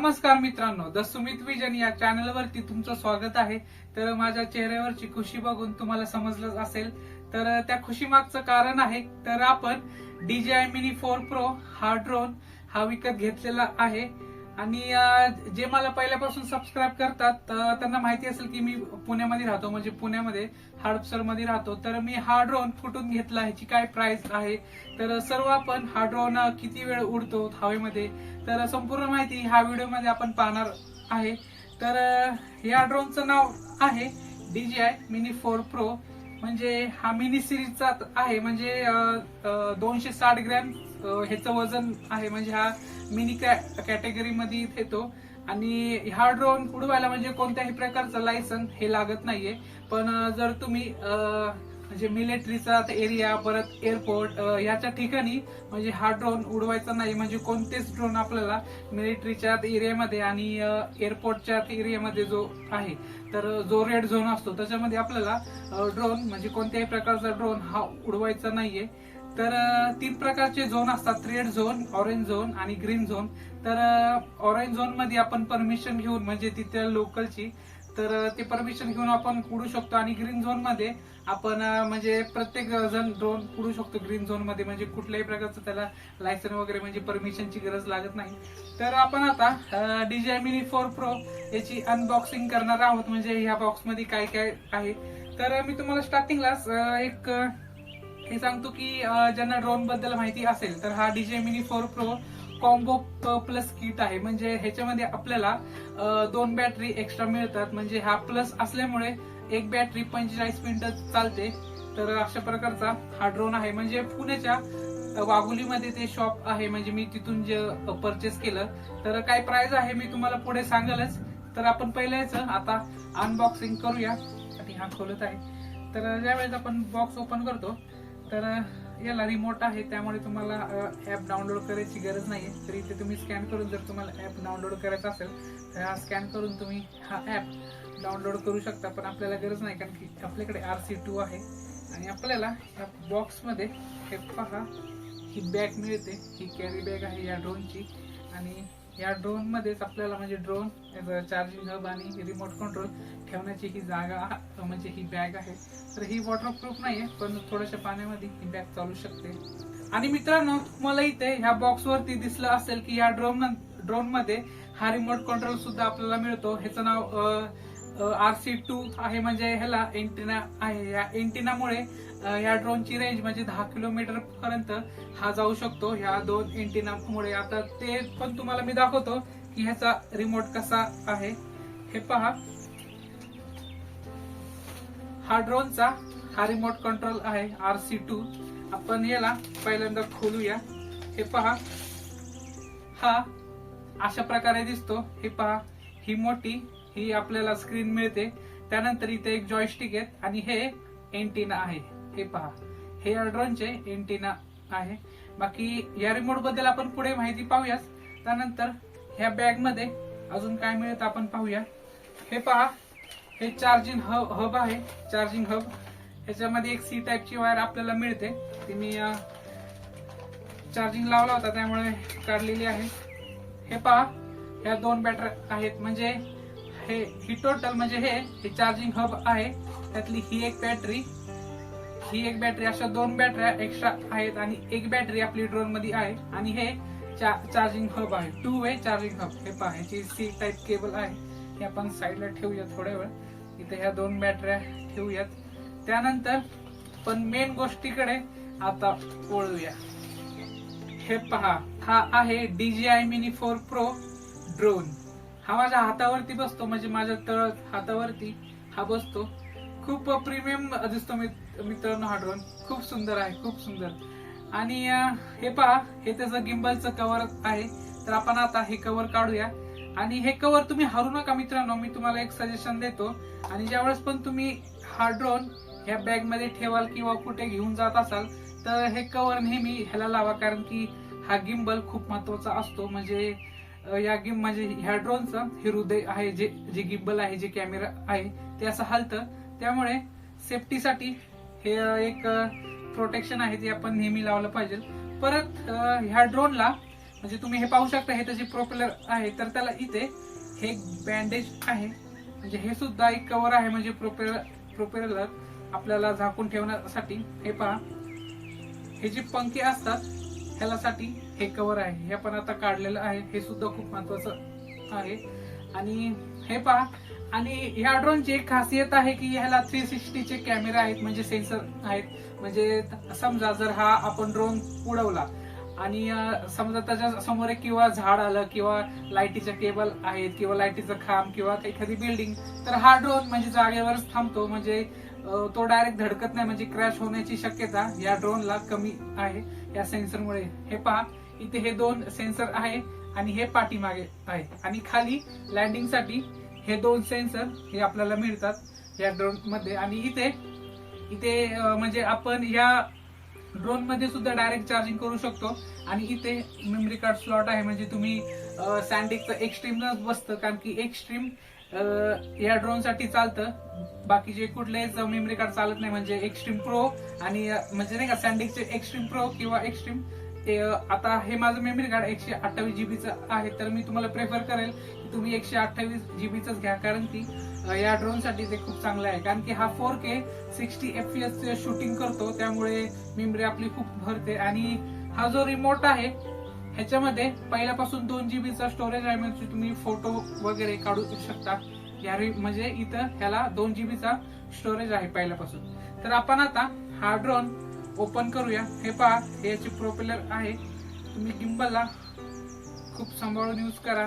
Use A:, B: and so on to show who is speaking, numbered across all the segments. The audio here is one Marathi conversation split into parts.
A: नमस्कार मित्रांनो द सुमित विजन या चॅनलवरती तुमचं स्वागत आहे. तर माझ्या चेहऱ्यावरची खुशी बघून तुम्हाला समजलंच असेल. तर त्या खुशी मागचं कारण आहे तर आपण डीजीआय मिनी फोर प्रो हा ड्रोन हा विकत घेतलेला आहे. आणि जे मला पहिल्यापासून सबस्क्राईब करतात त्यांना माहिती असेल की मी पुण्यामध्ये राहतो. म्हणजे पुण्यामध्ये हडपसरमध्ये राहतो. तर मी हा ड्रोन फुटून घेतला ह्याची काय प्राइस आहे? तर सर्व आपण हा ड्रोन किती वेळ उडतो हवेमध्ये? तर संपूर्ण माहिती ह्या व्हिडिओमध्ये आपण पाहणार आहे. तर या ड्रोनचं नाव आहे डीजीआय मिनी फोर प्रो म्हणजे हा मिनी सिरीजचा आहे. म्हणजे दोनशे साठ ग्रॅम ह्याचं वजन आहे म्हणजे हा मिनी कॅटेगरी मध्ये येतो. आणि हा ड्रोन उडवायला म्हणजे कोणत्याही प्रकारचं लायसन हे लागत नाहीये. पण जर तुम्ही म्हणजे मिलिटरीचा एरिया परत एअरपोर्ट याच्या ठिकाणी म्हणजे हा ड्रोन उडवायचा नाही म्हणजे कोणतेच ड्रोन आपल्याला मिलिटरीच्या एरियामध्ये आणि एअरपोर्टच्या एरियामध्ये जो आहे तर जो रेड झोन असतो त्याच्यामध्ये आपल्याला ड्रोन म्हणजे कोणत्याही प्रकारचा ड्रोन हा उडवायचा नाहीये. तर तीन प्रकारचे झोन असतात. रेड झोन ऑरेंज झोन आणि ग्रीन झोन तर ऑरेंज झोनमध्ये आपण परमिशन घेऊन म्हणजे तिथल्या लोकलची तर ते परमिशन घेऊन आपण उडू शकतो. आणि ग्रीन झोनमध्ये आपण म्हणजे प्रत्येक जण ड्रोन उडू शकतो. ग्रीन झोनमध्ये म्हणजे कुठल्याही प्रकारचं त्याला लायसन वगैरे म्हणजे परमिशनची गरज लागत नाही. तर आपण आता डीजे मिनी फोर प्रो याची अनबॉक्सिंग करणार आहोत. म्हणजे ह्या बॉक्समध्ये काय काय आहे. तर मी तुम्हाला स्टार्टिंगलाच एक हे सांगतो की ज्यांना ड्रोनबद्दल माहिती असेल तर हा DJI mini four pro combo plus kit आहे. म्हणजे ह्याच्यामध्ये आपल्याला दोन बॅटरी एक्स्ट्रा मिळतात. म्हणजे हा प्लस असल्यामुळे एक बॅटरी पंचेचाळीस मिनिटं चालते. तर अशा प्रकारचा हा ड्रोन आहे. म्हणजे पुण्याच्या अं, वाघोलीमध्ये ते शॉप आहे. म्हणजे मी तिथून जे परचेस केलं. तर काय प्राइस आहे मी तुम्हाला पुढे सांगेलच. तर आपण पहिल्याच आता अनबॉक्सिंग करूया. आणि हा खोलत आहे. तर ज्यावेळेस आपण बॉक्स ओपन करतो तर याला रिमोट आहे त्यामुळे तुम्हाला ऍप डाउनलोड करायची गरज नाही तर इथे तुम्ही स्कॅन करून जर तुम्हाला ऍप डाउनलोड करायचा असेल तर हा स्कॅन करून तुम्ही हा ऍप डाउनलोड करू शकता पण आपल्याला गरज नाही कारण की आपल्याकडे आर सी टू आहे. आणि आपल्याला या बॉक्समध्ये हे पहा ही बॅग मिळते. ही कॅरी बॅग आहे या ड्रोनची आणि या ड्रोन मध्येच आपल्याला म्हणजे ड्रोन चार्जिंग हब आणि रिमोट कंट्रोल ठेवण्याची ही जागा म्हणजे ही बॅग आहे. तर ही वॉटरप्रूफ नाहीये पण थोड्याशा पाण्यामध्ये ही बॅग चालू शकते. आणि मित्रांनो तुम्हाला इथे ह्या बॉक्स वरती दिसलं असेल की या ड्रोन ड्रोनमध्ये हा रिमोट कंट्रोल सुद्धा आपल्याला मिळतो. ह्याचं नाव आर सी टू आहे म्हणजे ह्याला एंटिना आहे. या एंटिनामुळे या ड्रोनची रेंज म्हणजे दहा किलोमीटर पर्यंत हा जाऊ शकतो. ह्या दोन एंटिनामुळे आता ते पण तुम्हाला मी दाखवतो की ह्याचा रिमोट कसा आहे. हे पहा. हा ड्रोनचा हा रिमोट कंट्रोल आहे आर सी टू आपण याला पहिल्यांदा खोलूया. हे पहा. हा अशा प्रकारे दिसतो. हे पहा. ही मोठी ही आपल्याला स्क्रीन मिळते. त्यानंतर इथे एक जॉयस्टिक आहेत आणि हे एंटिना आहे. हे पहा. हे अल्ड्रॉनचे ड्रोनचे एंटिना आहे. बाकी या रिमोटबद्दल आपण पुढे माहिती पाहूयाच त्यानंतर ह्या बॅगमध्ये अजून काय मिळतं आपण पाहूया. हे पहा. हे चार्जिंग हब हब आहे. चार्जिंग हब ह्याच्यामध्ये एक सी टाईपची वायर आपल्याला मिळते. ती मी चार्जिंग लावला होता त्यामुळे काढलेली आहे. हे पहा. ह्या दोन बॅटर आहेत. म्हणजे हे ही टोटल म्हणजे हे हे चार्जिंग हब आहे. त्यातली ही एक बॅटरी ही एक बॅटरी अशा दोन बॅटऱ्या एक्स्ट्रा आहेत आणि एक बॅटरी आपली ड्रोनमध्ये आहे. आणि हे चार्जिंग हब आहे. टू वे चार्जिंग हब हे पहा ह्याची सी टाईप केबल आहे. हे आपण साईडला ठेवूया थोड्या वेळ. इथे ह्या दोन बॅटऱ्या ठेवूयात. त्यानंतर पण मेन गोष्टीकडे आता वळूया. हे पहा हा आहे DJI mini four pro drone हा माझ्या हातावरती बसतो म्हणजे माझ्या तळ हातावरती हा बसतो. खूप प्रीमियम दिसतो मित- मित्रांनो हा ड्रोन खूप सुंदर आहे खूप सुंदर. आणि हे पहा हे त्याचं गिंबलचं कवर आहे. तर आपण आता हे कवर काढूया. आणि हे कवर तुम्ही हरू नका मित्रांनो मी तुम्हाला एक सजेशन देतो. आणि ज्यावेळेस पण तुम्ही हा ड्रोन ह्या बॅगमध्ये ठेवाल किंवा कुठे घेऊन जात असाल तर हे कवर नेहमी ह्याला लावा. कारण की हा गिंबल खूप महत्त्वाचा असतो. म्हणजे या गिम म्हणजे ह्या ड्रोनचं हे हृदय आहे जे जे गिब्बल आहे जे कॅमेरा आहे ते असं हलतं. त्यामुळे सेफ्टीसाठी हे एक प्रोटेक्शन आहे ते आपण नेहमी लावलं पाहिजे. परत ह्या ड्रोनला म्हणजे तुम्ही हे पाहू शकता हे त्याचे प्रोपेलर आहे तर त्याला इथे हे बँडेज आहे. म्हणजे हे सुद्धा एक कवर आहे म्हणजे प्रोपेलर प्रोपेलर आपल्याला झाकून ठेवण्यासाठी. हे पहा. हे जे पंखे असतात त्यासाठी हे कव्हर आहे. हे पण आता काढलेलं आहे. हे सुद्धा खूप महत्वाचं आहे. आणि हे पहा. आणि ह्या ड्रोनची एक खासियत आहे की ह्याला थ्री सिक्स्टीचे कॅमेरे आहेत म्हणजे सेन्सर आहेत. म्हणजे समजा जर हा आपण ड्रोन उडवला आणि समजा त्याच्यासमोर एक किंवा झाड आलं किंवा लाईटीचं केबल आहेत किंवा लाईटीचं खांब किंवा एखादी बिल्डिंग तर हा ड्रोन म्हणजे जागेवरच थांबतो. म्हणजे तो डायरेक्ट धडकत नाही म्हणजे क्रॅश होण्याची शक्यता या ड्रोनला कमी आहे. या सेन्सरमुळे हे पहा इथे हे दोन सेन्सर आहे आणि हे पाठीमागे आहे. आणि खाली लँडिंगसाठी हे दोन सेन्सर हे आपल्याला मिळतात या ड्रोनमध्ये. आणि इथे इथे म्हणजे आपण या ड्रोनमध्ये सुद्धा डायरेक्ट चार्जिंग करू शकतो. आणि इथे मेमरी कार्ड स्लॉट आहे म्हणजे तुम्ही सँडिकचं एक्स्ट्रीमच बसतं कारण की एक्स्ट्रीम या ड्रोनसाठी चालतं. बाकीचे कुठलेच मेमरी कार्ड चालत नाही म्हणजे एक्स्ट्रीम प्रो आणि म्हणजे नाही का सँडिकचे एक्स्ट्रीम प्रो किंवा एक्स्ट्रीम ते आता हे माझं मेमरी कार्ड एकशे अठ्ठावीस जीबीचं आहे तर मी तुम्हाला प्रेफर करेल की तुम्ही एकशे अठ्ठावीस जीबीचंच घ्या कारण की या ड्रोनसाठी ते खूप चांगलं आहे. कारण की हा four K sixty F P S shooting करतो त्यामुळे मेमरी आपली खूप भरते. आणि हा जो रिमोट आहे ह्याच्यामध्ये पहिल्यापासून दोन जीबीचा स्टोरेज आहे म्हणजे तुम्ही फोटो वगैरे काढू शकता. या म्हणजे इथं ह्याला दोन जीबीचा स्टोरेज आहे पहिल्यापासून. तर आपण आता हा ड्रोन ओपन करूया. हे पहा हे याचे प्रोपेलर आहे. तुम्ही गिंबलला खूप सांभाळून यूज करा.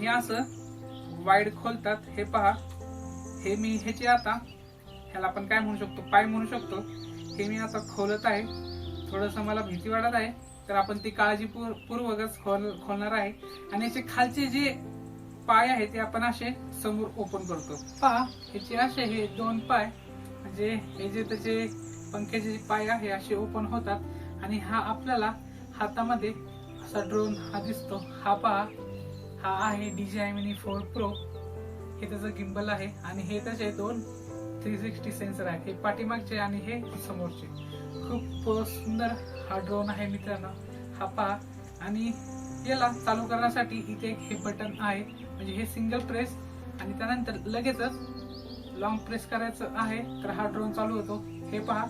A: हे असं वाईड खोलतात. हे पहा. हे मी ह्याचे आता ह्याला आपण काय म्हणू शकतो? पाय म्हणू शकतो. हे मी आता खोलत आहे. थोडंसं मला भीती वाटत आहे. तर आपण ती काळजी पूर्वकच खोल खोलणार आहे. आणि याचे खालचे जे पाय आहे ते आपण असे समोर ओपन करतो. पहा याचे असे हे दोन पाय म्हणजे हे जे त्याचे पंख्याचे जे पाय आहे असे ओपन होतात. आणि हा आपल्याला हातामध्ये असा ड्रोन हा दिसतो. हा पहा हा आहे डीजे मिनी फोर प्रो हे त्याचं गिंबल आहे. आणि हे त्याचे दोन थ्री सिक्स्टी सेन्सर आहे हे पाठीमागचे आणि हे समोरचे. खूप सुंदर हा ड्रोन आहे मित्रांनो. हा पहा. आणि याला चालू करण्यासाठी इथे एक हे बटन आहे. म्हणजे हे सिंगल प्रेस आणि त्यानंतर लगेचच लॉंग प्रेस करायचं आहे. तर हा ड्रोन चालू होतो. हे पहा.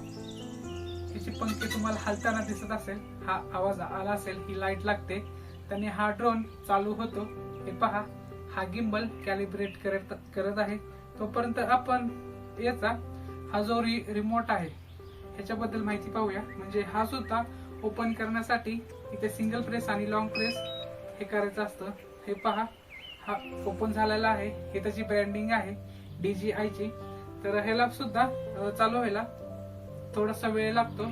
A: याचे पंखे तुम्हाला हलताना दिसत असेल. हा आवाज आला असेल. ही लाइट लागते. त्याने हा ड्रोन चालू होतो. हे पहा. हा गिंबल कॅलिब्रेट करत करत आहे. तोपर्यंत आपण याचा हा जो रि रिमोट आहे ह्याच्याबद्दल माहिती पाहूया. म्हणजे हा सुद्धा ओपन करण्यासाठी इथे सिंगल प्रेस आणि लॉंग प्रेस हे करायचं असतं. हे पहा हा ओपन झालेला आहे. हे त्याची ब्रँडिंग आहे डी जी ची. तर ह्याला सुद्धा चालू व्हायला थोडासा वेळ लागतो.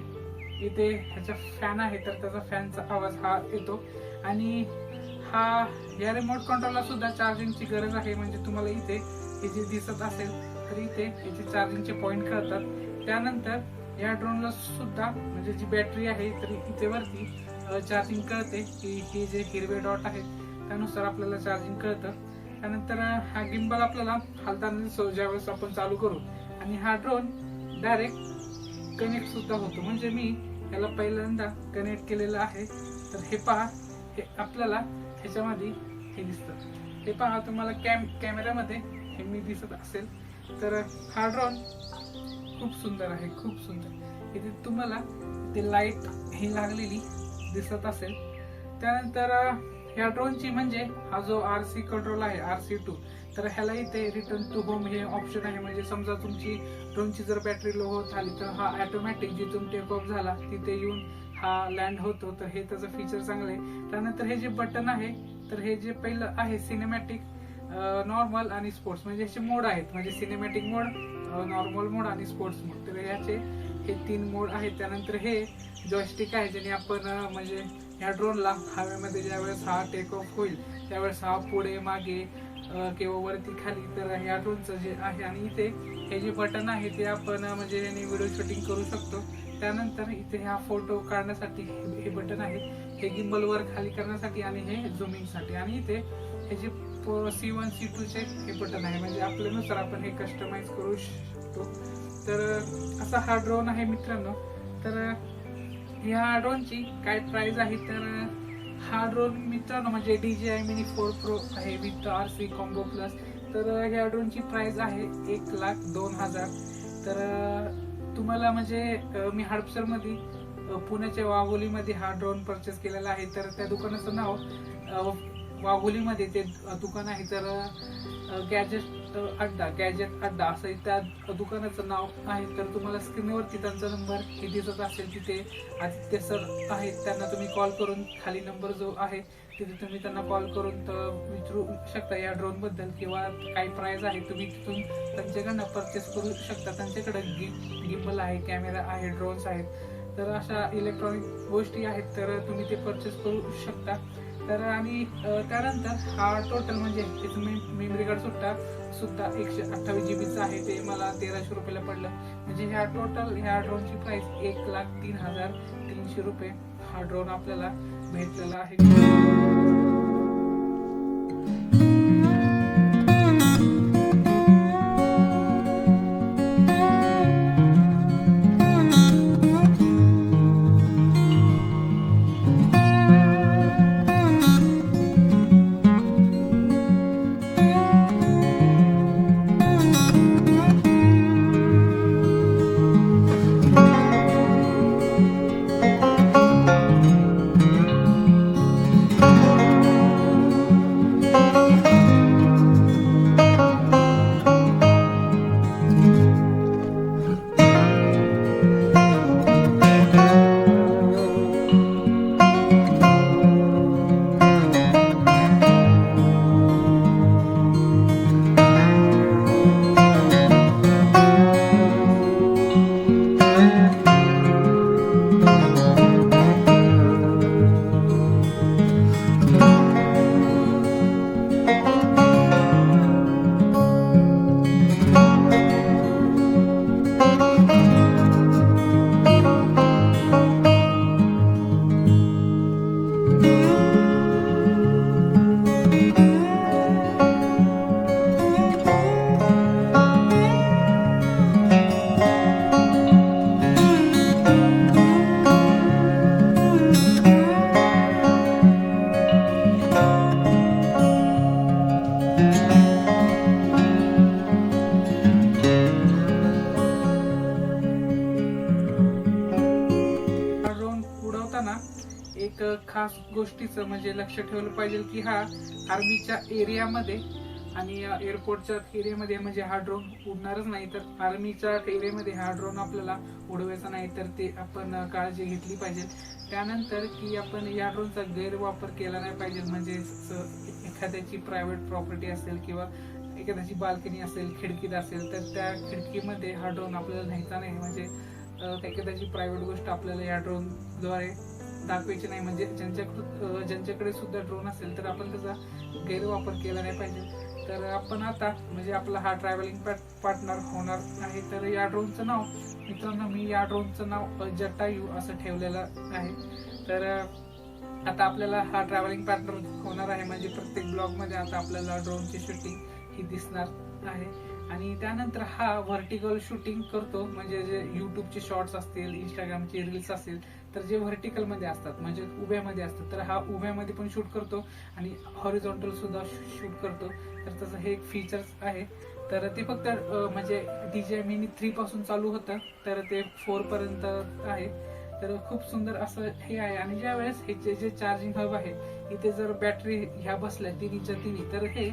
A: इथे ह्याचा फॅन आहे तर त्याचा फॅनचा आवाज हा येतो. आणि हा या रिमोट कंट्रोलला सुद्धा चार्जिंगची गरज आहे. म्हणजे तुम्हाला इथे हे जे दिसत असेल तर इथे याचे चार्जिंगचे पॉईंट कळतात. त्यानंतर या ड्रोनला सुद्धा म्हणजे जी बॅटरी आहे तर इथे वरती चार्जिंग कळते की हे जे हिरवे डॉट आहेत त्यानुसार आपल्याला चार्जिंग कळतं. त्यानंतर हा गिंबल आपल्याला हालताना दिसतो ज्यावेळेस आपण चालू करू. आणि हा ड्रोन डायरेक्ट कनेक्ट सुद्धा होतो. म्हणजे मी याला पहिल्यांदा कनेक्ट केलेलं आहे. तर हे पहा हे आपल्याला ह्याच्यामध्ये हे दिसतं. हे पहा तुम्हाला कॅम कॅमेऱ्यामध्ये हे मी दिसत असेल. तर हा ड्रोन खूप सुंदर आहे खूप सुंदर. इथे तुम्हाला ते लाइट ही लागलेली दिसत असेल. त्यानंतर ह्या ड्रोनची म्हणजे हा जो आर सी कंट्रोल आहे आर सी टू तर ह्याला इथे रिटर्न टू होम हे ऑप्शन आहे. म्हणजे समजा तुमची ड्रोनची जर बॅटरी लो होत आली तर हा ॲटोमॅटिक जिथून टेक ऑफ झाला तिथे येऊन हा लँड होतो. तर हे त्याचं फीचर चांगलं आहे. त्यानंतर हे जे बटन आहे तर हे जे पहिलं आहे सिनेमॅटिक नॉर्मल आणि स्पोर्ट्स म्हणजे ह्याचे मोड आहेत. म्हणजे सिनेमॅटिक मोड नॉर्मल मोड आणि स्पोर्ट्स मोड तर याचे हे तीन मोड आहेत. त्यानंतर हे जॉयस्टिक आहे ज्याने आपण म्हणजे या ड्रोनला हवेमध्ये ज्यावेळेस हा टेक ऑफ होईल त्यावेळेस हा पुढे मागे किंवा वरती खाली तर या ड्रोनचं जे आहे आणि इथे हे जे बटन आहे ते आपण म्हणजे याने व्हिडिओ शूटिंग करू शकतो. त्यानंतर इथे हा फोटो काढण्यासाठी हे बटन आहे. हे गिम्बलवर खाली करण्यासाठी आणि हे झुमिंगसाठी आणि इथे हे जे सी वन सी टू चे हे बटन आहे. म्हणजे आपल्यानुसार आपण हे कस्टमाइज करू शकतो. तर असा हा ड्रोन आहे मित्रांनो. तर ह्या ड्रोनची काय प्राइस आहे? तर हा ड्रोन मित्रांनो म्हणजे D J I mini four pro आहे with R C combo plus तर ह्या ड्रोनची प्राइस आहे एक लाख दोन हजार. तर तुम्हाला म्हणजे मी हडपसरमध्ये पुण्याच्या वाघोलीमध्ये हा ड्रोन परचेस केलेला आहे. तर त्या दुकानाचं नाव वाघोलीमध्ये ते दुकान आहे तर गॅजेट अड्डा गॅजेट अड्डा असं त्या दुकानाचं नाव आहे. तर तुम्हाला स्क्रीनवरती त्यांचा नंबर हे दिसत असेल तिथे आदित्य सर आहेत त्यांना तुम्ही कॉल करून खाली नंबर जो आहे तिथे तुम्ही त्यांना कॉल करून विचारू शकता या ड्रोनबद्दल किंवा काही प्राईज आहे तुम्ही तिथून त्यांच्याकडनं परचेस करू शकता. त्यांच्याकडे गिम गिम्बल आहे कॅमेरा आहे ड्रोन्स आहेत. तर अशा इलेक्ट्रॉनिक गोष्टी आहेत तर तुम्ही ते परचेस करू शकता. तर आणि त्यानंतर हा टोटल म्हणजे त्याचं मेमरी कार्ड सुद्धा सुद्धा एकशे अठ्ठावीस जी बीचं आहे. ते मला तेराशे रुपयाला पडलं. म्हणजे ह्या टोटल ह्या ड्रोनची प्राईस एक लाख तीन हजार तीनशे रुपये हा ड्रोन आपल्याला भेटलेला आहे. खास गोष्टीचं म्हणजे लक्ष ठेवलं पाहिजे की हा आर्मीच्या एरियामध्ये आणि एअरपोर्टच्या एरियामध्ये म्हणजे हा ड्रोन उडणारच नाही तर आर्मीच्या एरियामध्ये हा ड्रोन आपल्याला उडवायचा नाही तर ते आपण काळजी घेतली पाहिजे. त्यानंतर की आपण या ड्रोनचा गैरवापर केला नाही पाहिजे म्हणजे एखाद्याची प्रायव्हेट प्रॉपर्टी असेल किंवा एखाद्याची बाल्कनी असेल खिडकीत असेल तर त्या खिडकीमध्ये हा ड्रोन आपल्याला न्यायचा नाही. म्हणजे एखाद्याची प्रायव्हेट गोष्ट आपल्याला या ड्रोनद्वारे दाखवायची नाही. म्हणजे ज्यांच्याकडे ज्यांच्याकडे सुद्धा ड्रोन असेल तर आपण त्याचा गैरवापर केला नाही पाहिजे. तर आपण आता म्हणजे आपला हा ट्रॅव्हलिंग पार्टनर होणार आहे. तर या ड्रोनचं नाव मित्रांनो मी या ड्रोनचं नाव जटायू असं ठेवलेलं आहे. तर आता आपल्याला हा ट्रॅव्हलिंग पार्टनर होणार आहे. म्हणजे प्रत्येक ब्लॉगमध्ये आता आपल्याला ड्रोनची शूटिंग ही दिसणार आहे. आणि त्यानंतर हा व्हर्टिकल शूटिंग करतो. म्हणजे जे युट्यूबचे शॉर्ट्स असतील इंस्टाग्रामचे रील्स असतील तर जे व्हर्टिकलमध्ये असतात म्हणजे उभ्यामध्ये असतात तर हा उभ्यामध्ये पण शूट करतो आणि हॉरिझॉन्टल सुद्धा शूट करतो. तर त्याचं हे एक फीचर्स आहे. तर ते फक्त म्हणजे म्हणजे डीजे मिनी थ्री पासून चालू होतं. तर ते फोर पर्यंत आहे. तर खूप सुंदर असं हे आहे. आणि ज्या वेळेस हे जे जे चार्जिंग हब आहे इथे जर बॅटरी ह्या बसल्या तिन्हीच्या तिन्ही तर हे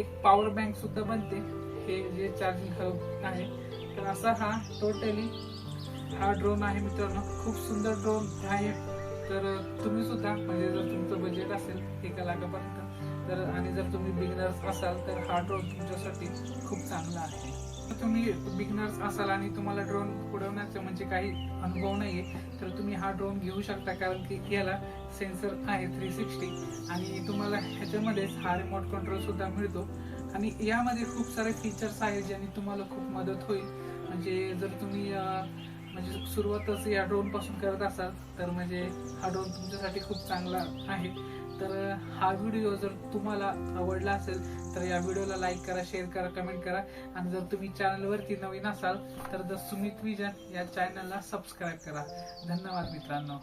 A: एक पॉवर बँक सुद्धा बनते. हे जे चार्जिंग हब आहे. तर असा हा टोटली हा ड्रोन आहे मित्रांनो. खूप सुंदर ड्रोन आहे. तर तुम्ही सुद्धा म्हणजे जर तुमचं बजेट असेल एका लाखापर्यंत तर आणि जर तुम्ही बिगनर्स असाल तर हा ड्रोन तुमच्यासाठी खूप चांगला आहे. तर तुम्ही बिगनर्स असाल आणि तुम्हाला ड्रोन उडवण्याचा म्हणजे काही अनुभव नाहीये तर तुम्ही हा ड्रोन घेऊ शकता. कारण की याला सेन्सर आहे थ्री सिक्स्टी आणि तुम्हाला ह्याच्यामध्येच हा रिमोट कंट्रोलसुद्धा मिळतो. आणि यामध्ये खूप सारे फीचर्स आहेत ज्याने तुम्हाला खूप मदत होईल. म्हणजे जर तुम्ही म्हणजे सुरुवातच या ड्रोनपासून करत असाल तर म्हणजे हा ड्रोन तुमच्यासाठी खूप चांगला आहे. तर हा व्हिडिओ जर तुम्हाला आवडला असेल तर या व्हिडिओला लाईक करा शेअर करा कमेंट करा. आणि जर तुम्ही चॅनलवरती नवीन असाल तर द सुमित विजन या चॅनलला सबस्क्राईब करा. धन्यवाद मित्रांनो.